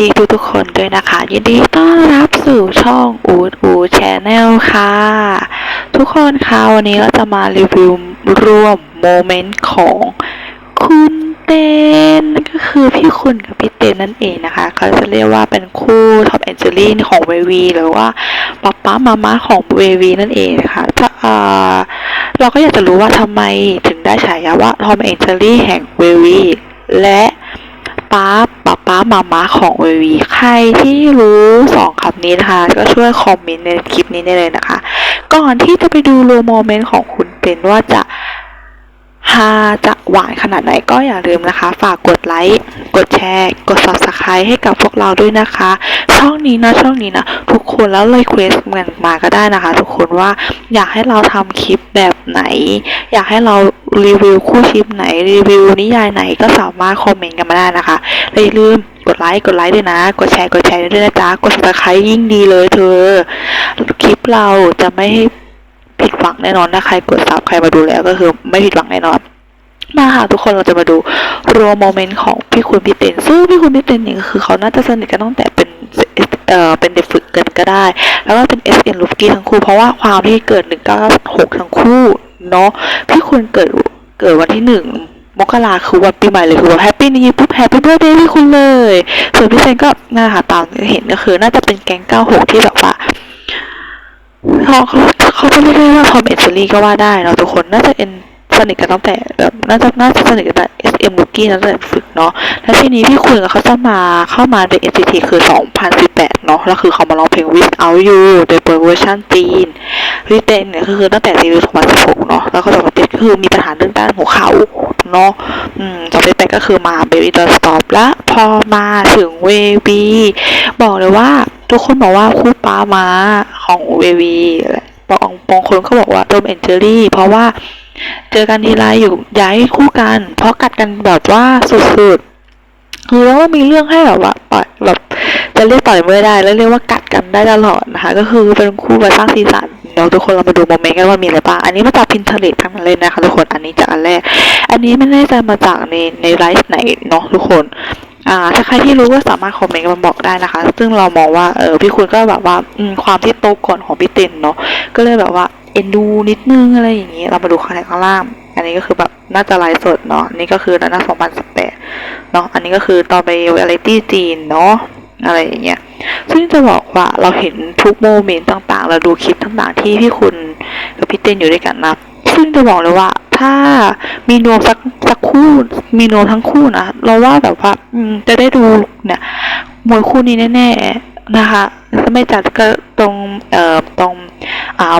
ดีทุกทุกๆคนด้วยนะคะ ยินดีต้อนรับสู่ช่องอูดอูแชนแนลค่ะ ทุกคนคะวันนี้เราจะมารีวิวรวมโมเมนต์ของคุณเต้นก็คือพี่คุณกับพี่เต้นนั่นเองนะคะเขาจะเรียกว่าเป็นคู่ท็อมแอนเจลี่ของเววีหรือว่าป๊าป๊ามาม่าของเววีนั่นเองนะคะถ้าเออเราก็อยากจะรู้ว่าทำไมถึงได้ฉายาว่าทอมแอนเจลี่แห่งเววีและ ป๊าป๊าป๊ามาม้าของเววีใครที่รู้สองคำนี้นะคะ ก็ช่วยคอมเมนต์ในคลิปนี้ได้เลยนะคะ ก่อนที่จะไปดูโลโมเมนต์ของคุณเป็นว่าจะฮาจะหวานขนาดไหนก็อย่าลืมนะคะ ฝากกดไลค์ กดแชร์ กด subscribe ให้กับพวกเราด้วยนะคะ ช่องนี้นะช่องนี้นะ ทุกคนแล้วเลยเควสเหมือนมาก็ได้นะคะ ทุกคนว่าอยากให้เราทำคลิปแบบไหน อยากให้เรา รีวิวคู่ชิปไหนรีวิวนิยายไหนก็สามารถคอมเมนต์กันมาได้นะคะและอย่าลืมกดไลค์กดไลค์ด้วยนะ กดแชร์กดแชร์ด้วยนะจ๊ะกด subscribe ยิ่งดีเลยเธอ คลิปเราจะไม่ให้ผิดหวังแน่นอนถ้าใครกดซับใครมาดูแล้วก็คือไม่ผิดหวังแน่นอนมาค่ะทุกคนเราจะมาดูรวมโมเมนต์ของพี่คุณพี่เต้นซึ่งพี่คุณพี่เต้นเนี่ยก็คือเขาน่าจะสนิทกันตั้งแต่เป็นเอ่อเป็นเด็กฝึกกันก็ได้ แล้วก็เป็น S N ลูกี้ทั้งคู่เพราะว่าความที่เกิด 196ทั้งคู่ เนาะพี่คุณเกิดเกิดวันที่หนึ่งมกราคือวันปีใหม่เลยคือแบบแฮปปี้นี้ปุ๊บแฮปปี้เบอร์เดย์พี่คุณเลยส่วนพี่เซนก็น่าค่ะตามที่เห็นก็คือน่าจะเป็นแก๊งเก้าหกที่แบบว่าเขาเขาเขาก็เรียกได้ว่าทอมเอ็นเจอรี่ก็ว่าได้เนาะทุกคนน่าจะเป็น สนิทกันตั้งแต่แบบน่าจะน่าจะสนิทกันแต่ SM ลูกี้ตั้งแต่ฝึกเนาะแล้วทีนี้พี่คุณกับเขาจะมาเข้ามาใน NCT คือ 2018 เนาะแล้วคือเขามาร้องเพลง Without You โดยเปิดเวอร์ชันจีนพี่เตนเนี่ยคือตั้งแต่ซีรีส์2016 เนาะแล้วก็แบบเป็นก็คือมีปัญหาเรื่องด้านหัวเข่าเนาะอืม2018ก็คือมา Baby Don't Stop แล้วพอมาถึงเวบีบอกเลยว่าทุกคนบอกว่าคู่ป้ามาของเววีบางบางคนเขาบอกว่าโดมแอนเจอรี่เพราะว่า เจอกันทีไรอยู่ย้ายคู่กัน เพราะกัดกันแบบว่าสุดๆคือแล้วว่ามีเรื่องให้แบบว่าต่อยแบบจะเรียกต่อยไม่ได้ แล้วเรียกว่ากัดกันได้ตลอดนะคะ ก็คือเป็นคู่มาสร้างสีสันเดี๋ยวทุกคนเรามาดูโมเมนต์กันว่ามีอะไรบ้าง อันนี้มาจากพินเทเลตทั้งนั้นเลยนะคะทุกคน อันนี้จากอันแรก อันนี้ไม่แน่ใจมาจากในในไลฟ์ไหนเนาะทุกคนอ่าถ้าใครที่รู้ก็สามารถคอมเมนต์มาบอกได้นะคะ ซึ่งเรามองว่าเออพี่คุณก็แบบว่าความที่โตก่อนของพี่เต็นเนาะก็เลยแบบว่า เอ็นดูนิดนึงอะไรอย่างนี้เรามาดูข้างในข้างล่าง อันนี้ก็คือแบบน่าจะไลฟ์สดเนาะนี่ก็คือหน้า2018เนาะอันนี้ก็คือตอนไปเวลตี้จีนเนาะอะไรอย่างเงี้ย ซึ่งจะบอกว่าเราเห็นทุกโมเมนต์ต่างๆ เราดูคลิปต่างๆ ที่พี่คุณกับพี่เต้นอยู่ด้วยกันนะ ซึ่งจะบอกเลยว่าถ้ามีนวมสักสักคู่ มีนวมทั้งคู่นะ เราว่าแบบว่าจะได้ดูเนี่ยมวยคู่นี้แน่ๆนะคะถ้าไม่จัดก็ตรงเอ่อตรงอ่า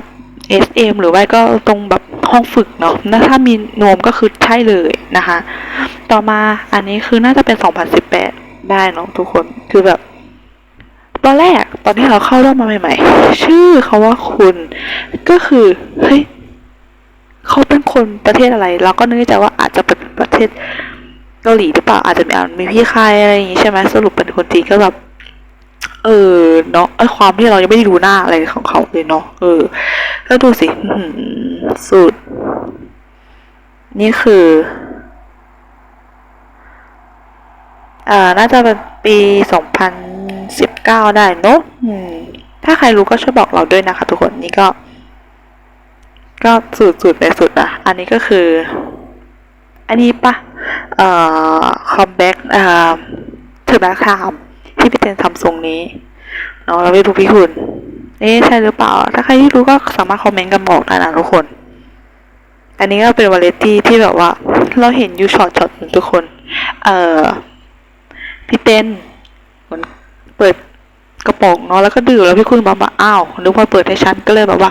SM หรือว่าก็ตรงแบบห้องฝึกเนาะนะถ้ามีนวมก็คือใช่เลยนะคะ ต่อมาอันนี้คือน่าจะเป็น 2018 ได้เนาะทุกคนคือแบบ ตอนแรกตอนที่เราเข้าร่วมมาใหม่ๆ ชื่อเขาว่าคุณก็คือเฮ้ยเขาเป็นคนประเทศอะไร เราก็นึกใจว่าอาจจะเป็นประเทศเกาหลีหรือเปล่าอาจจะมีอ่ามีพี่ใครอะไรอย่างงี้ใช่ไหมสรุปเป็นคนจีนก็แบบ เออเนาะไอความที่เรายังไม่ได้ดูหน้าอะไรของเขาเลยเนาะเออแล้วดูสิสุด นี่คืออ่าน่าจะเป็นปีสองพันสิบเก้าได้เนอะถ้าใครรู้ก็ช่วยบอกเราด้วยนะคะ ทุกคนนี่ก็ ก็สุดสุดในสุดอะอันนี้ก็คือ อันนี้ปะเอ่อคอมแบ็กเอ่อเทอร์แบ็กไทม์ ที่พี่เจนทำทรงนี้เนาะเราไม่รู้พี่คุณเอ๊ะใช่หรือเปล่า ถ้าใครที่รู้ก็สามารถคอมเมนต์กันบอกได้นะทุกคน อันนี้ก็เป็นวาเลนตี้ที่แบบว่า เราเห็นอยู่ช็อตช็อตหนึ่งทุกคน เอ่อพี่เต้นเหมือนเปิดกระป๋องเนาะแล้วก็ดื่มแล้วพี่คุณบอกว่าอ้าวนึกว่าเปิดให้ฉันก็เลยแบบว่า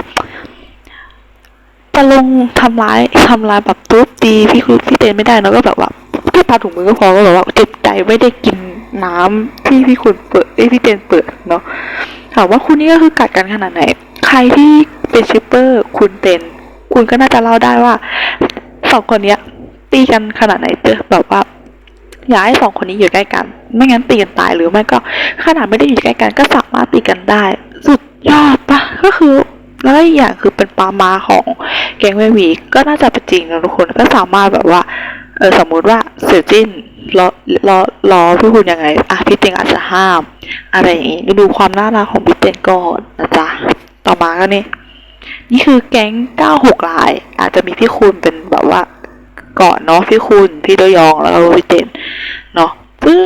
จะลงทำร้ายทำร้ายแบบตุ๊บตีพี่คุณพี่เต้นไม่ได้เนาะก็แบบว่าแค่ปาถุงมือก็พอก็แบบว่าเจ็บใจไม่ได้กิน น้ำที่พี่คุณเปิดเอ้ยพี่เต้นเปิดเนาะถามว่าคุณนี่ก็คือกัดกันขนาดไหน ใครที่เป็นชิปเปอร์คุณเต้นคุณก็น่าจะเล่าได้ว่าสองคนเนี้ย ตีกันขนาดไหนเจอแบบว่าอยากให้สองคนนี้อยู่ใกล้กัน ไม่งั้นตีกันตายหรือไม่ก็ขนาดไม่ได้อยู่ใกล้กัน ก็สามารถตีกันได้ สุดยอดปะก็คือแล้วอีกอย่างคือเป็นปามาของแกงเววีก็น่าจะเป็นจริงนะทุกคนก็สามารถแบบว่าเออสมมุติว่าเสือจิ้น รอรอรอพี่คุณยังไงอะพี่เต็งอาจจะห้าม อะไรอย่างงี้ดูความน่ารักของพี่เต็งก่อนนะจ๊ะต่อมาก็นี่นี่คือแก๊ง96ลาย อาจจะมีพี่คุณเป็นแบบว่าก่อนเนาะพี่คุณพี่โดยองแล้วก็พี่เต็นเนาะซึ่ง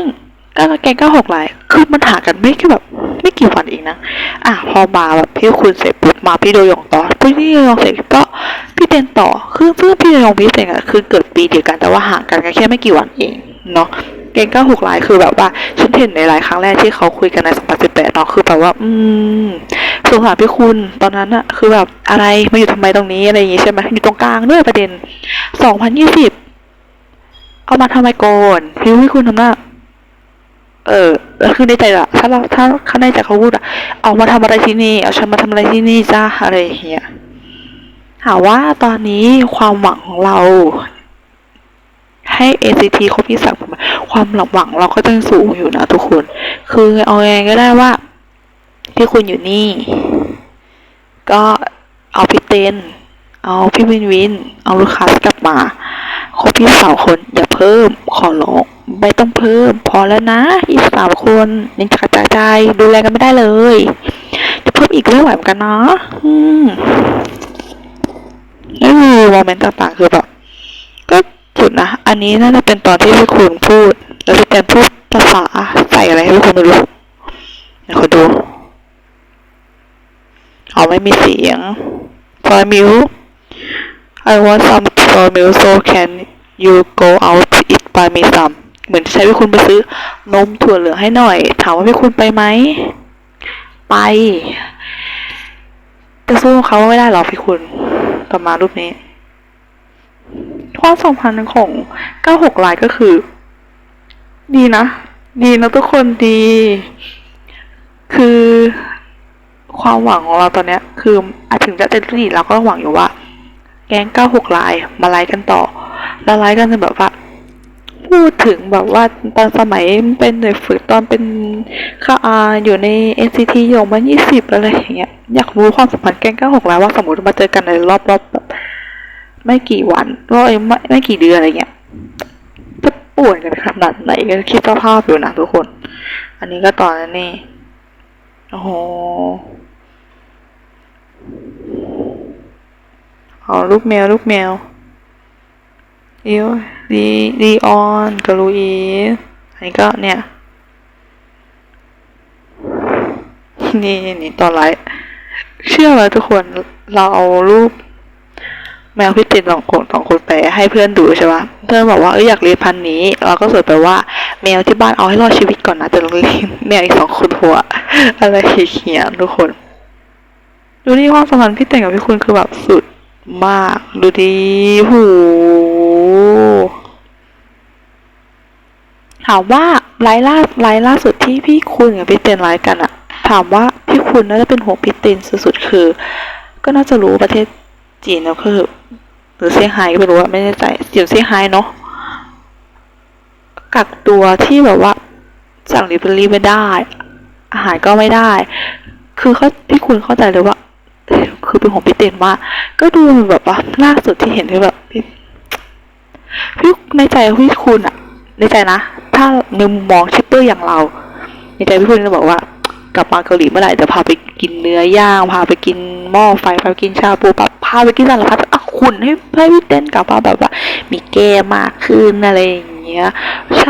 ก็แก๊ง96ลาย คือมันหากันไม่แค่แบบ ไม่กี่วันเองนะ อะพอมาแบบพี่คุณเสร็จปุ๊บมาพี่โดยองต่อพี่โดยองเสร็จก็พี่เต็นต่อ คือเพื่อพี่โดยองพี่เต็นอะคือเกิดปีเดียวกันแต่ว่าห่างกันแค่ไม่กี่วันเอง เนาะเกงก็หกลายคือแบบว่าฉันเห็นในหลายครั้งแรกที่เขาคุยกันใน2018เนาะคือแบบว่า อืมสงสารพี่คุณตอนนั้นอะคือแบบอะไรมาอยู่ทำไมตรงนี้อะไรอย่างงี้ใช่ไหมอยู่ตรงกลางด้วยประเด็น2020เอามาทำไมก่อนพี่พี่คุณทำหน้าเออแล้วคือในใจอะถ้าเราถ้าข้างในใจเขาพูดอะเอามาทำอะไรที่นี่ เอาฉันมาทำอะไรที่นี่จ้าอะไรอย่างเงี้ยถามว่าตอนนี้ความหวังของเรา ให้ ACT ครบที่สักความหวังเราก็ยังสูงอยู่นะทุกคน คือเอาไงก็ได้ว่าพี่คุณอยู่นี่ ก็เอาพี่เต้นเอาพี่วินวิน เอาลูกค้ากลับมาครบพี่สาวคน อย่าเพิ่มขอร้องไม่ต้องเพิ่ม พอแล้วนะอีกสามคนยังกระจายใจดูแลกันไม่ได้เลย จะเพิ่มอีกไม่ไหวเหมือนกันเนาะอืมนี่คือโมเมนต์ต่างๆคือแบบ สุดนะ อันนี้น่าจะเป็นตอนที่พี่คุณพูด แล้วพี่แตนพูดภาษาใส่อะไรให้พี่คุณไม่รู้เดี๋ยวขอดูเอาไม่มีเสียง for milk I want some for m i l so can you go out to eat buy me some เหมือนจะใช้พี่คุณไปซื้อนมถั่วเหลืองให้หน่อย ถามว่าพี่คุณไปไหม ไปจะสู้เขาไม่ได้หรอพี่คุณต่อมารูปนี้ ความสัมพันธ์ของ96ลายก็คือ ดีนะ ดีนะทุกคนดี คือความหวังของเราตอนเนี้ย คืออาจถึงจะเต็มที่เราก็หวังอยู่ว่า แก๊ง96ลายมาไลฟ์กันต่อ แล้วไลฟ์กันจนแบบว่าพูดถึงแบบว่าตอนสมัยเป็นเด็กฝึกตอนเป็นข้าอาอยู่ใน NCT ยงมา20อะไรอย่างเงี้ยอยากรู้ความสัมพันธ์แก๊ง96ลายว่าสมมติมาเจอกันในรอบๆแบบ ไม่กี่วันก็ไม่ไม่กี่เดือนอะไรเงี้ยจะป่วยกันขนาดไหนก็คิดสภาพอยู่นะทุกคน อันนี้ก็ตอนนั้นนี่โอ้โหเอาลูกแมวลูกแมวเอียวดีดีออนกับลูอีอันนี้ก็เนี่ย นี่นี่ตอนไลฟ์เชื่อไหมทุกคนเราเอารูป แมวพี่ตินสองคนสองคนไปให้เพื่อนดูใช่ปะเพื่อนบอกว่าเอออยากเลี้ยงพันธุ์นี้ เราก็สวยไปว่าแมวที่บ้านเอาให้รอดชีวิตก่อนนะแต่เราเลี้ยงแมวอีกสองคนหัว อะไรเขียนทุกคน ดูนี่ความสัมพันธ์พี่เต่งกับพี่คุณคือแบบสุดมาก ดูดีหูถามว่าไลฟ์ล่าไลฟ์ล่าสุดที่พี่คุณกับพี่เตนไลฟ์กันอะถามว่าพี่คุณน่าจะเป็นห่วงพี่เตนสุดๆคือ ก็น่าจะรู้ประเทศ จีนแล้วคือหรือเซี่ยงไฮ้ก็ไม่รู้ว่าไม่แน่ใจเสียงเซี่ยงไฮ้เนาะกักตัวที่แบบว่าสั่งลิเวอรี่ไม่ได้ อาหารก็ไม่ได้ คือเขาพี่คุณเข้าใจเลยว่า คือเป็นของพี่เต้นว่า ก็ดูแบบว่าล่าสุดที่เห็นที่แบบพี่พี่ในใจพี่คุณอะในใจนะ ถ้าในมุมมองชิปเปอร์อย่างเรา ในใจพี่คุณจะบอกว่า กลับมาเกาหลีเมื่อไหร่จะพาไปกินเนื้อย่างพาไปกินหม้อไฟพาไปกินชาบูปะพาไปกินสารพัดอะคุณให้ให้พี่เต้นกลับมาแบบว่า มีแก้มากขึ้นอะไรอย่างเงี้ยเธ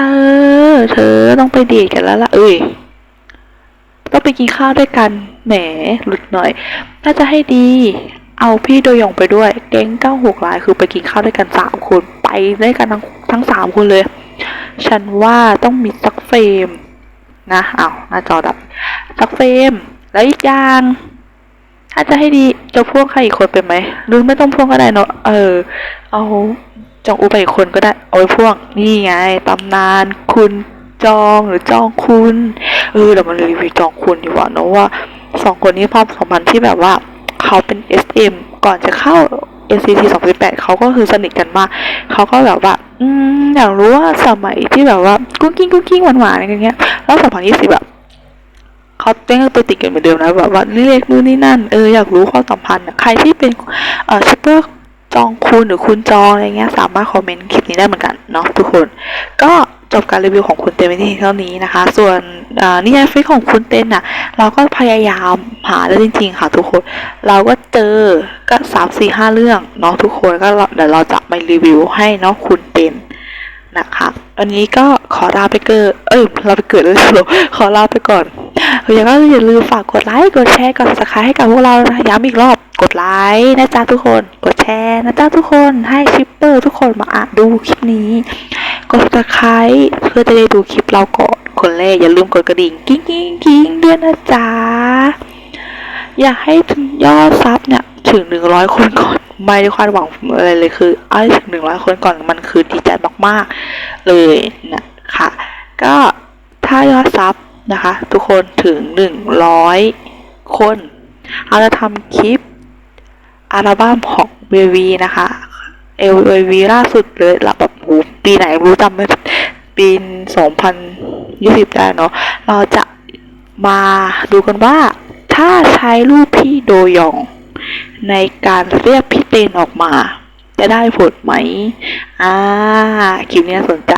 อเธอต้องไปเดทกันแล้วล่ะเอ้ยต้องไปกินข้าวด้วยกันแหมหลุดหน่อยถ้าจะให้ดี เอาพี่โดยองไปด้วยแก๊งเก้าหกลายคือไปกินข้าวด้วยกันสามคนไปด้วยกันทั้งทั้งสามคนเลย ฉันว่าต้องมีสักเฟรมนะเอ้าหน้าจอดับ สักเฟรม แล้วอีกอย่าง ถ้าจะให้ดีจะพ่วงใครอีกคนไปไหมหรือไม่ต้องพ่วงก็ได้เนอะเออ เอาจองอูไปอีกคนก็ได้เอาไปพ่วงนี่ไงตำนานคุณจองหรือจองคุณ เออเดี๋ยวมันรีวิวจองคุณดีกว่าเนอะว่าสองคนนี้ภาพสัมพันธ์ที่แบบว่าเขาเป็น SM ก่อนจะเข้า NCT 2018เขาก็คือสนิทกันมาก เขาก็แบบว่า อืม อยากรู้ว่าสมัยที่แบบว่า กุ้งกิ้งกุ้งกิ้งหวานๆอะไรเงี้ย แล้ว2020แบบ เขาเต้นตัวติดกันเหมือนเดิมนะแบบว่าเรียกนู่นนี่นั่นเอออยากรู้ความสัมพันธ์ใครที่เป็นเอ่อชิปเปอร์จองคุณหรือคุณจองอะไรเงี้ยสามารถคอมเมนต์คลิปนี้ได้เหมือนกันเนาะทุกคน ก็จบการรีวิวของคุณเต้นไปที่เท่านี้นะคะ ส่วนอ่านิยายฟิกของคุณเต้นน่ะ เราก็พยายามหาแล้วจริง ๆ ค่ะทุกคน เราก็เจอก็สามสี่ห้าเรื่องเนาะทุกคนก็เดี๋ยวเราจะมารีวิวให้เนาะคุณเต้น นะคะวันนี้ก็ขอลาไปเกิด เอ้ยลาไปเกิดเลยสรุปขอลาไปก่อนอย่าก็อย่าลืมฝากกดไลค์กดแชร์กด subscribe ให้กับพวกเรานะย้ำอีกรอบกดไลค์นะจ๊ะทุกคน กดแชร์นะจ๊ะทุกคนให้ชิปเปอร์ทุกคนมาอ่านดูคลิปนี้ กด subscribe เพื่อจะได้ดูคลิปเราก่อนคนแรกอย่าลืมกดกระดิ่งกิ้งกิ้งกิ้งด้วยนะจ๊ะอยากให้ถึงยอดซับเนี่ยถึงหนึ่งร้อยคนก่อน ไม่ได้คาดหวังอะไรเลยคือเอาให้ถึงหนึ่งร้อยคนก่อนมันคือดีใจมากๆเลยนะคะก็ถ้ายอดซับนะคะ ทุกคนถึงหนึ่งร้อยคนเราจะทำคลิปอัลบั้มของเววีนะคะเอลเววีล่าสุดเลยหลับแบบโหปีไหนรู้จำไม่ปีสองพันยี่สิบได้เนาะเราจะมาดูกันว่าถ้าใช้รูปพี่โดยอง ในการเรียกพี่เตนออกมา จะได้ผลไหม อ่า คลิปนี้สนใจ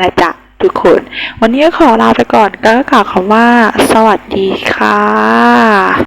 นะจ๊ะทุกคน วันนี้ขอลาไปก่อนก็กล่าวคำว่า สวัสดีค่ะ